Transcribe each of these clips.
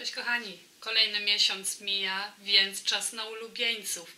Cześć kochani, kolejny miesiąc mija, więc czas na ulubieńców.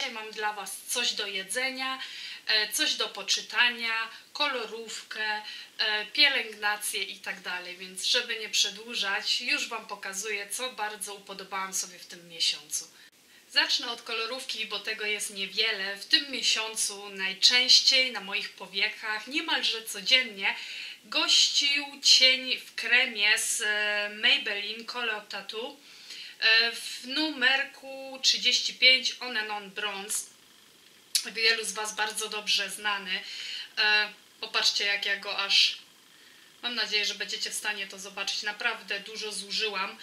Dzisiaj mam dla Was coś do jedzenia, e, coś do poczytania, kolorówkę, e, pielęgnację i tak dalej. Więc żeby nie przedłużać, już Wam pokazuję, co bardzo upodobałam sobie w tym miesiącu. Zacznę od kolorówki, bo tego jest niewiele. W tym miesiącu najczęściej na moich powiekach, niemalże codziennie, gościł cień w kremie z e, Maybelline Color Tattoo e, w numerku 35 On and On Bronze. Wielu z Was bardzo dobrze znany. E, popatrzcie, jak ja go aż Mam nadzieję, że będziecie w stanie to zobaczyć. Naprawdę dużo zużyłam.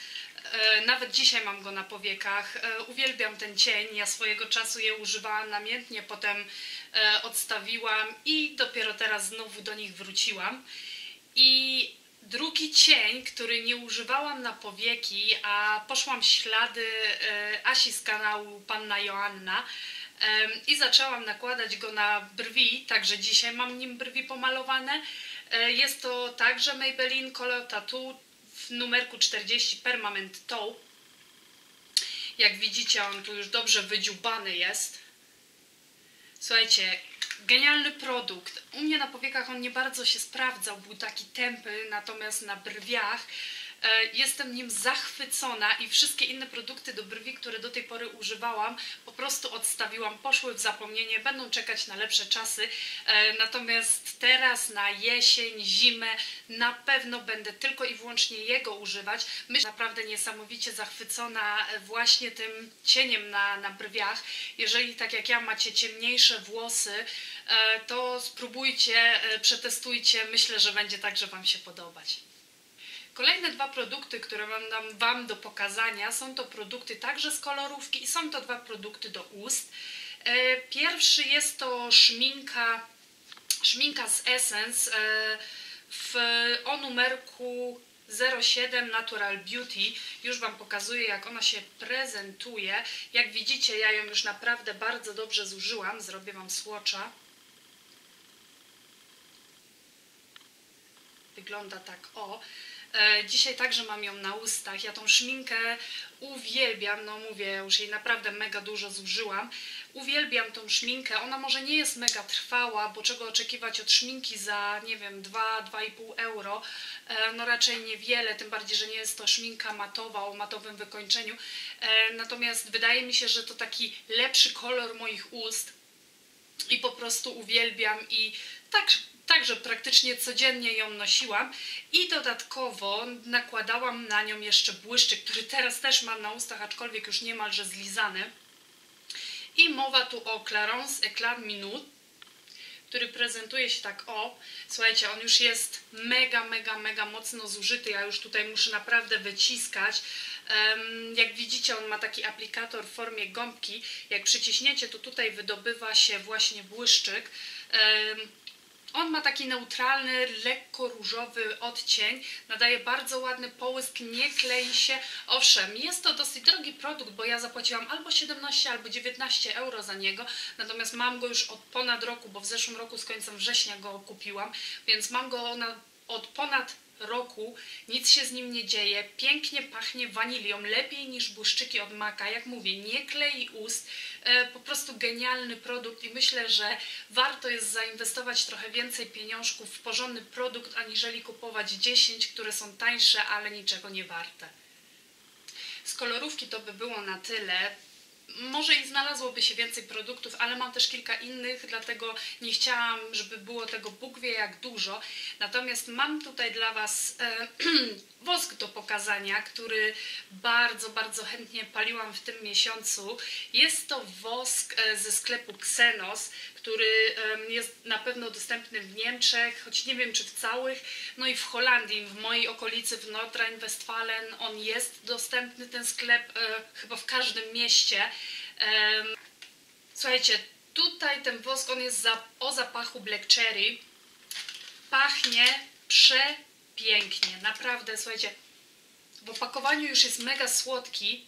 Nawet dzisiaj mam go na powiekach. Uwielbiam ten cień. Ja swojego czasu je używałam namiętnie, potem odstawiłam i dopiero teraz znowu do nich wróciłam. I drugi cień, który nie używałam na powieki, a poszłam ślady e, Asi z kanału Panna Joanna i zaczęłam nakładać go na brwi, także dzisiaj mam nim brwi pomalowane. E, jest to także Maybelline Color Tattoo w numerku 40 Permanent Toe. Jak widzicie, on tu już dobrze wydziubany jest. Słuchajcie, genialny produkt. U mnie na powiekach on nie bardzo się sprawdzał, był taki tępy, natomiast na brwiach jestem nim zachwycona i wszystkie inne produkty do brwi, które do tej pory używałam, po prostu odstawiłam, poszły w zapomnienie, będą czekać na lepsze czasy. E, natomiast teraz na jesień, zimę na pewno będę tylko i wyłącznie jego używać. Myślę, naprawdę niesamowicie zachwycona e, właśnie tym cieniem na, na brwiach. Jeżeli tak jak ja macie ciemniejsze włosy, E, to spróbujcie, e, przetestujcie. Myślę, że będzie także Wam się podobać. Kolejne dwa produkty, które mam Wam do pokazania, są to produkty także z kolorówki i są to dwa produkty do ust. E, pierwszy jest to szminka, szminka z Essence w, o numerku 07 Natural Beauty. Już Wam pokazuję, jak ona się prezentuje. Jak widzicie, ja ją już naprawdę bardzo dobrze zużyłam. Zrobię Wam słocza. Wygląda tak o. E, dzisiaj także mam ją na ustach. Ja tą szminkę uwielbiam, no mówię, już jej naprawdę mega dużo zużyłam. Uwielbiam tą szminkę. Ona może nie jest mega trwała, bo czego oczekiwać od szminki za, nie wiem, 2-2,5 euro. E, no raczej niewiele, tym bardziej, że nie jest to szminka matowa o matowym wykończeniu. E, natomiast wydaje mi się, że to taki lepszy kolor moich ust i po prostu uwielbiam i tak Także praktycznie codziennie ją nosiłam i dodatkowo nakładałam na nią jeszcze błyszczyk, który teraz też mam na ustach, aczkolwiek już niemalże zlizany. I mowa tu o Clarence Eclat Minute, który prezentuje się tak o. Słuchajcie, on już jest mega, mega, mega mocno zużyty. Ja już tutaj muszę naprawdę wyciskać. Jak widzicie, on ma taki aplikator w formie gąbki. Jak przyciśniecie, to tutaj wydobywa się właśnie błyszczyk. On ma taki neutralny, lekko różowy odcień, nadaje bardzo ładny połysk, nie klei się. Owszem, jest to dosyć drogi produkt, bo ja zapłaciłam albo 17, albo 19 euro za niego, natomiast mam go już od ponad roku, bo w zeszłym roku z końcem września go kupiłam, więc mam go na, od ponad roku, nic się z nim nie dzieje, pięknie pachnie wanilią, lepiej niż błyszczyki od Maka, jak mówię, nie klei ust, e, po prostu genialny produkt i myślę, że warto jest zainwestować trochę więcej pieniążków w porządny produkt, aniżeli kupować 10, które są tańsze, ale niczego nie warte. Z kolorówki to by było na tyle może i znalazłoby się więcej produktów, ale mam też kilka innych, dlatego nie chciałam, żeby było tego Bóg wie jak dużo. Natomiast mam tutaj dla Was e, wosk do pokazania, który bardzo, bardzo chętnie paliłam w tym miesiącu. Jest to wosk e, ze sklepu Xenos, który jest na pewno dostępny w Niemczech, choć nie wiem czy w całych, no i w Holandii, w mojej okolicy, w Nordrhein-Westfalen on jest dostępny, ten sklep, e, chyba w każdym mieście. Słuchajcie, tutaj ten wosk, on jest za, o zapachu Black Cherry. Pachnie przepięknie, naprawdę, słuchajcie, w opakowaniu już jest mega słodki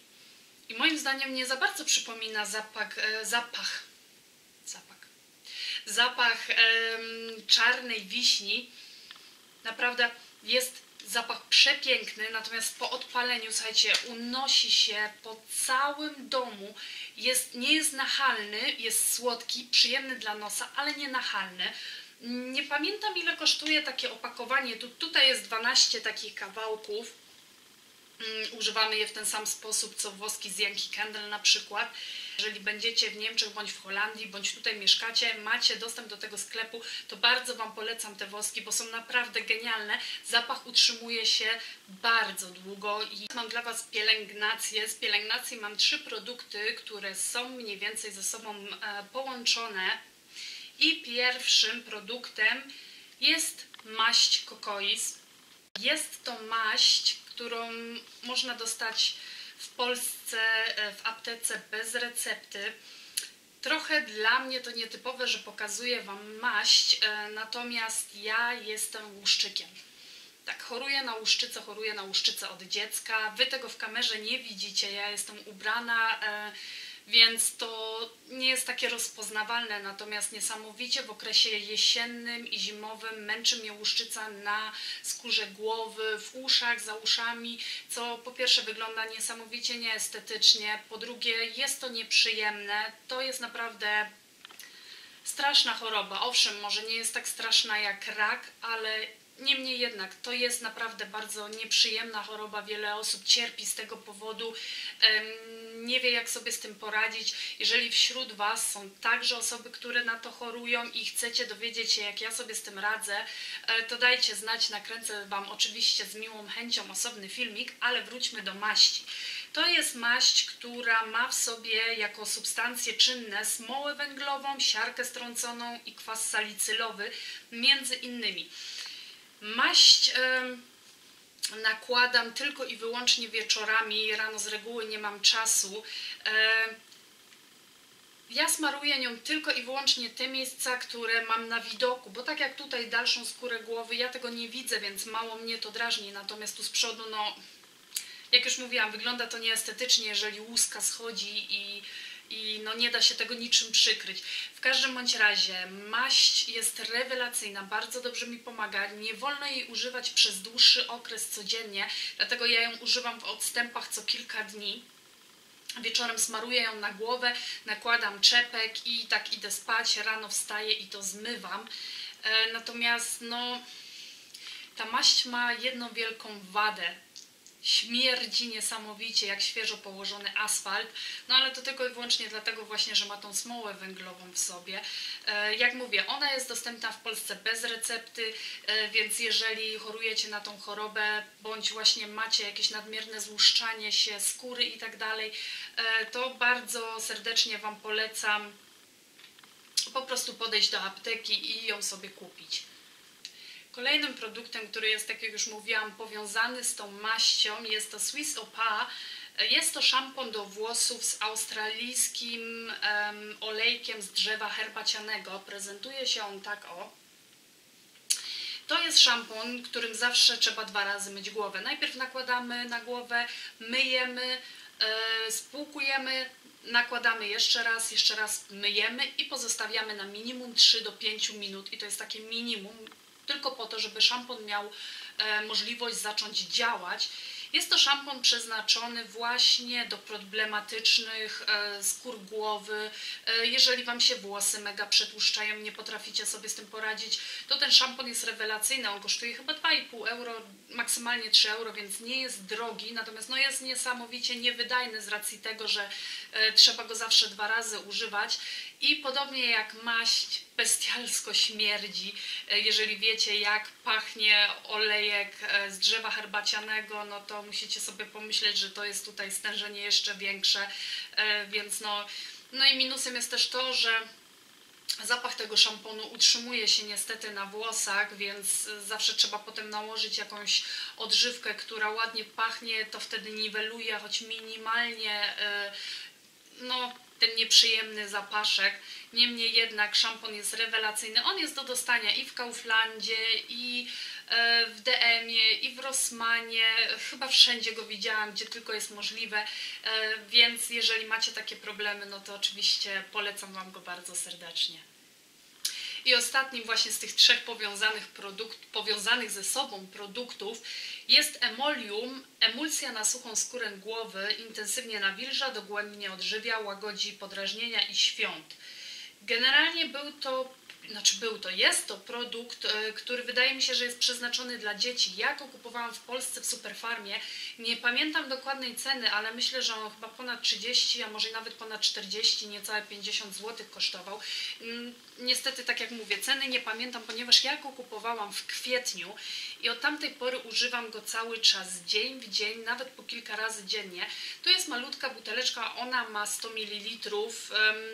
i moim zdaniem nie za bardzo przypomina zapach, e, zapach, zapach czarnej wiśni. Naprawdę jest zapach przepiękny, natomiast po odpaleniu, słuchajcie, unosi się po całym domu. Jest, nie jest nachalny, jest słodki, przyjemny dla nosa, ale nie nachalny. Nie pamiętam ile kosztuje takie opakowanie. Tu, tutaj jest 12 takich kawałków. Mm, używamy je w ten sam sposób co woski z Yankee Candle na przykład. Jeżeli będziecie w Niemczech bądź w Holandii, bądź tutaj mieszkacie, macie dostęp do tego sklepu, to bardzo Wam polecam te woski, bo są naprawdę genialne. Zapach utrzymuje się bardzo długo i mam dla Was pielęgnację. Z pielęgnacji mam trzy produkty, które są mniej więcej ze sobą e, połączone. I pierwszym produktem jest maść Kokois. Jest to maść, którą można dostać w Polsce e, w aptece bez recepty. Trochę dla mnie to nietypowe, że pokazuję Wam maść, e, natomiast ja jestem łuszczykiem. Tak, choruję na łuszczycę, choruję na łuszczycę od dziecka. Wy tego w kamerze nie widzicie, ja jestem ubrana e, więc to nie jest takie rozpoznawalne, natomiast niesamowicie w okresie jesiennym i zimowym męczy mnie łuszczyca na skórze głowy, w uszach, za uszami, co po pierwsze wygląda niesamowicie nieestetycznie, po drugie jest to nieprzyjemne, to jest naprawdę straszna choroba. Owszem, może nie jest tak straszna jak rak, ale Niemniej jednak to jest naprawdę bardzo nieprzyjemna choroba. Wiele osób cierpi z tego powodu, nie wie jak sobie z tym poradzić. Jeżeli wśród Was są także osoby, które na to chorują i chcecie dowiedzieć się, jak ja sobie z tym radzę, e, to dajcie znać. Nakręcę Wam oczywiście z miłą chęcią osobny filmik, ale wróćmy do maści. To jest maść, która ma w sobie jako substancje czynne smołę węglową, siarkę strąconą i kwas salicylowy, między innymi. Maść nakładam tylko i wyłącznie wieczorami, rano z reguły nie mam czasu. Ja smaruję nią tylko i wyłącznie te miejsca, które mam na widoku, bo tak jak tutaj dalszą skórę głowy, ja tego nie widzę, więc mało mnie to drażni, natomiast tu z przodu, no, jak już mówiłam, wygląda to nieestetycznie, jeżeli łuska schodzi i i no nie da się tego niczym przykryć. W każdym bądź razie maść jest rewelacyjna, bardzo dobrze mi pomaga. Nie wolno jej używać przez dłuższy okres codziennie, dlatego ja ją używam w odstępach co kilka dni. Wieczorem smaruję ją na głowę, nakładam czepek i tak idę spać, rano wstaję i to zmywam. E, natomiast no, ta maść ma jedną wielką wadę śmierdzi niesamowicie jak świeżo położony asfalt, no ale to tylko i wyłącznie dlatego właśnie, że ma tą smołę węglową w sobie. E, jak mówię, ona jest dostępna w Polsce bez recepty, e, więc jeżeli chorujecie na tą chorobę, bądź właśnie macie jakieś nadmierne złuszczanie się skóry i tak dalej, e, to bardzo serdecznie Wam polecam po prostu podejść do apteki i ją sobie kupić. Kolejnym produktem, który jest, tak jak już mówiłam, powiązany z tą maścią jest to Swiss Opa. Jest to szampon do włosów z australijskim um, olejkiem z drzewa herbacianego. Prezentuje się on tak o. To jest szampon, którym zawsze trzeba dwa razy myć głowę. Najpierw nakładamy na głowę, myjemy, yy, spłukujemy, nakładamy jeszcze raz, jeszcze raz myjemy i pozostawiamy na minimum 3 do 5 minut i to jest takie minimum tylko po to, żeby szampon miał e, możliwość zacząć działać. Jest to szampon przeznaczony właśnie do problematycznych e, skór głowy. E, jeżeli Wam się włosy mega przetłuszczają, nie potraficie sobie z tym poradzić, to ten szampon jest rewelacyjny. On kosztuje chyba 2,5 euro, maksymalnie 3 euro, więc nie jest drogi, natomiast no jest niesamowicie niewydajny z racji tego, że trzeba go zawsze dwa razy używać i podobnie jak maść bestialsko śmierdzi, e, jeżeli wiecie jak pachnie olejek e, z drzewa herbacianego, no to musicie sobie pomyśleć, że to jest tutaj stężenie jeszcze większe, e, więc no, no i minusem jest też to, że Zapach tego szamponu utrzymuje się niestety na włosach, więc zawsze trzeba potem nałożyć jakąś odżywkę, która ładnie pachnie, to wtedy niweluje, choć minimalnie no, ten nieprzyjemny zapaszek. Niemniej jednak szampon jest rewelacyjny. On jest do dostania i w Kauflandzie, i e, w DM-ie, i w Rossmanie. Chyba wszędzie go widziałam, gdzie tylko jest możliwe. E, więc jeżeli macie takie problemy, no to oczywiście polecam Wam go bardzo serdecznie. I ostatnim właśnie z tych trzech powiązanych, produkt, powiązanych ze sobą produktów jest emolium, emulsja na suchą skórę głowy, intensywnie nawilża, dogłębnie odżywia, łagodzi podrażnienia i świąt. Generalnie był to znaczy był to, jest to produkt, e, który wydaje mi się, że jest przeznaczony dla dzieci. Ja go kupowałam w Polsce w Superfarmie. Nie pamiętam dokładnej ceny, ale myślę, że on chyba ponad 30, a może nawet ponad 40, niecałe 50 zł kosztował. Mm, niestety, tak jak mówię, ceny nie pamiętam, ponieważ ja go kupowałam w kwietniu i od tamtej pory używam go cały czas, dzień w dzień, nawet po kilka razy dziennie. Tu jest malutka buteleczka, ona ma 100 ml,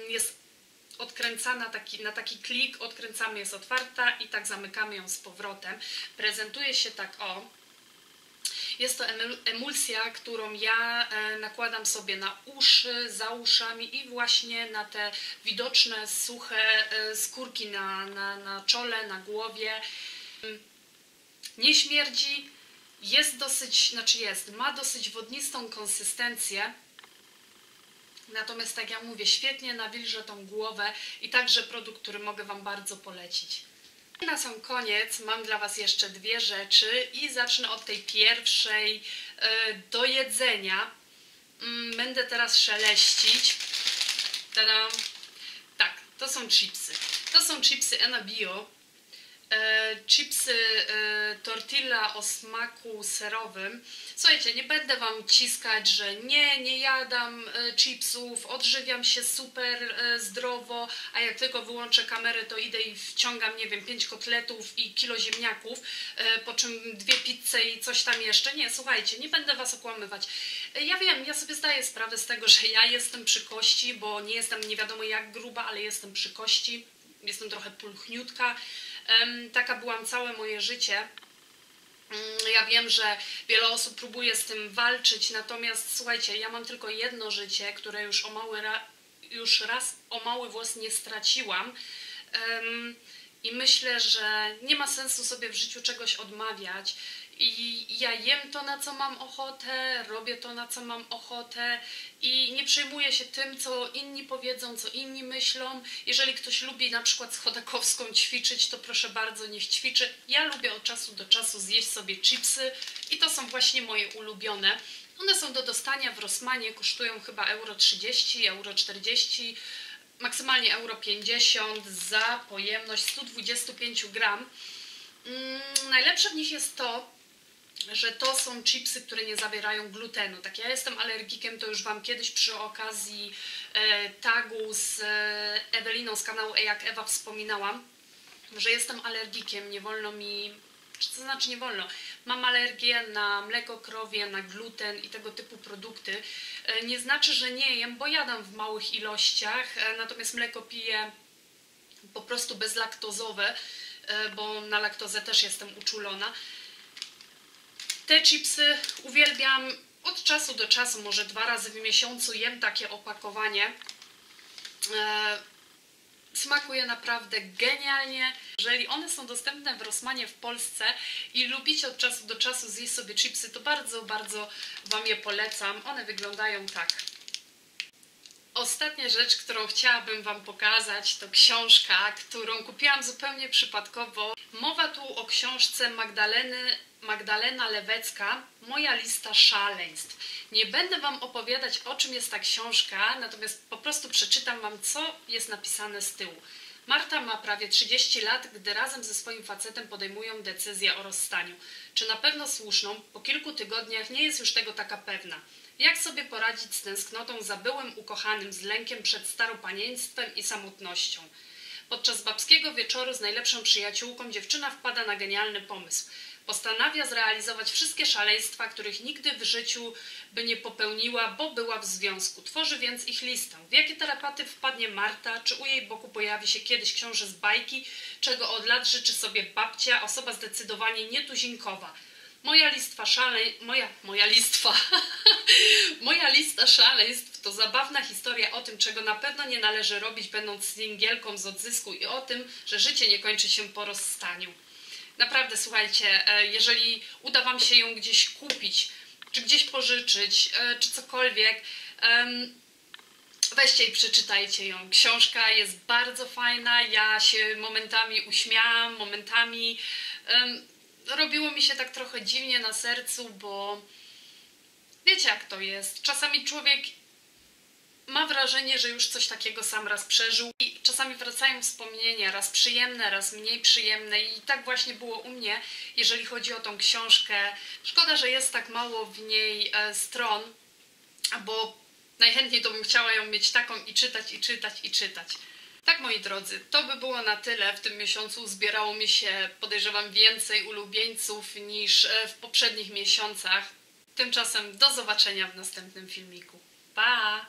jest odkręcana taki, na taki klik, odkręcamy, jest otwarta i tak zamykamy ją z powrotem. Prezentuje się tak o. Jest to emulsja, którą ja e, nakładam sobie na uszy, za uszami i właśnie na te widoczne, suche e, skórki na, na, na czole, na głowie. Nie śmierdzi, jest dosyć, znaczy jest, ma dosyć wodnistą konsystencję, Natomiast tak jak mówię, świetnie nawilżę tą głowę i także produkt, który mogę Wam bardzo polecić. Na sam koniec mam dla Was jeszcze dwie rzeczy i zacznę od tej pierwszej yy, do jedzenia. Yy, będę teraz szeleścić. Tada! Tak, to są chipsy. To są chipsy Ena Bio e, chipsy e, tortilla o smaku serowym. Słuchajcie, nie będę Wam ciskać, że nie, nie jadam e, chipsów, odżywiam się super e, zdrowo, a jak tylko wyłączę kamerę, to idę i wciągam, nie wiem, pięć kotletów i kilo ziemniaków, e, po czym dwie pizze i coś tam jeszcze. Nie, słuchajcie, nie będę Was okłamywać. E, ja wiem, ja sobie zdaję sprawę z tego, że ja jestem przy kości, bo nie jestem nie wiadomo jak gruba, ale jestem przy kości, jestem trochę pulchniutka, Taka byłam całe moje życie. Mm, ja wiem, że wiele osób próbuje z tym walczyć, natomiast słuchajcie, ja mam tylko jedno życie, które już o mały ra, już raz o mały włos nie straciłam. Um, I myślę, że nie ma sensu sobie w życiu czegoś odmawiać. I ja jem to, na co mam ochotę, robię to, na co mam ochotę i nie przejmuję się tym, co inni powiedzą, co inni myślą. Jeżeli ktoś lubi na przykład z Chodakowską ćwiczyć, to proszę bardzo, niech ćwiczy. Ja lubię od czasu do czasu zjeść sobie chipsy i to są właśnie moje ulubione. One są do dostania w Rosmanie, kosztują chyba euro 30, euro 40, maksymalnie euro 50 za pojemność 125 gram. Mm, najlepsze w nich jest to, że to są chipsy, które nie zawierają glutenu. Tak ja jestem alergikiem, to już Wam kiedyś przy okazji e, tagu z e, Eweliną z kanału e jak Ewa wspominałam, że jestem alergikiem, nie wolno mi, co znaczy nie wolno, mam alergię na mleko krowie, na gluten i tego typu produkty. E, nie znaczy, że nie jem, bo jadam w małych ilościach, e, natomiast mleko piję po prostu bezlaktozowe, e, bo na laktozę też jestem uczulona. Te chipsy uwielbiam od czasu do czasu, może dwa razy w miesiącu jem takie opakowanie. Smakuje naprawdę genialnie. Jeżeli one są dostępne w Rosmanie w Polsce i lubicie od czasu do czasu zjeść sobie chipsy, to bardzo, bardzo Wam je polecam. One wyglądają tak. Ostatnia rzecz, którą chciałabym Wam pokazać, to książka, którą kupiłam zupełnie przypadkowo. Mowa tu o książce Magdaleny Magdalena Lewecka, Moja lista szaleństw. Nie będę Wam opowiadać o czym jest ta książka, natomiast po prostu przeczytam Wam, co jest napisane z tyłu. Marta ma prawie 30 lat, gdy razem ze swoim facetem podejmują decyzję o rozstaniu. Czy na pewno słuszną? Po kilku tygodniach nie jest już tego taka pewna. Jak sobie poradzić z tęsknotą za byłym ukochanym, z lękiem przed staropanieństwem i samotnością? Podczas babskiego wieczoru z najlepszą przyjaciółką dziewczyna wpada na genialny pomysł – Postanawia zrealizować wszystkie szaleństwa, których nigdy w życiu by nie popełniła, bo była w związku. Tworzy więc ich listę. W jakie tarapaty wpadnie Marta, czy u jej boku pojawi się kiedyś książę z bajki, czego od lat życzy sobie babcia, osoba zdecydowanie nietuzinkowa. Moja listwa szalej... Moja... Moja listwa... Moja lista szaleństw to zabawna historia o tym, czego na pewno nie należy robić, będąc singielką z odzysku i o tym, że życie nie kończy się po rozstaniu. Naprawdę, słuchajcie, e, jeżeli uda Wam się ją gdzieś kupić, czy gdzieś pożyczyć, e, czy cokolwiek, weźcie i przeczytajcie ją. Książka jest bardzo fajna, ja się momentami uśmiałam, momentami robiło mi się tak trochę dziwnie na sercu, bo wiecie jak to jest. Czasami człowiek ma wrażenie, że już coś takiego sam raz przeżył i czasami wracają wspomnienia, raz przyjemne, raz mniej przyjemne i tak właśnie było u mnie, jeżeli chodzi o tą książkę. Szkoda, że jest tak mało w niej e, stron, bo najchętniej to bym chciała ją mieć taką i czytać, i czytać, i czytać. Tak, moi drodzy, to by było na tyle. W tym miesiącu zbierało mi się, podejrzewam, więcej ulubieńców niż e, w poprzednich miesiącach. Tymczasem do zobaczenia w następnym filmiku. Pa!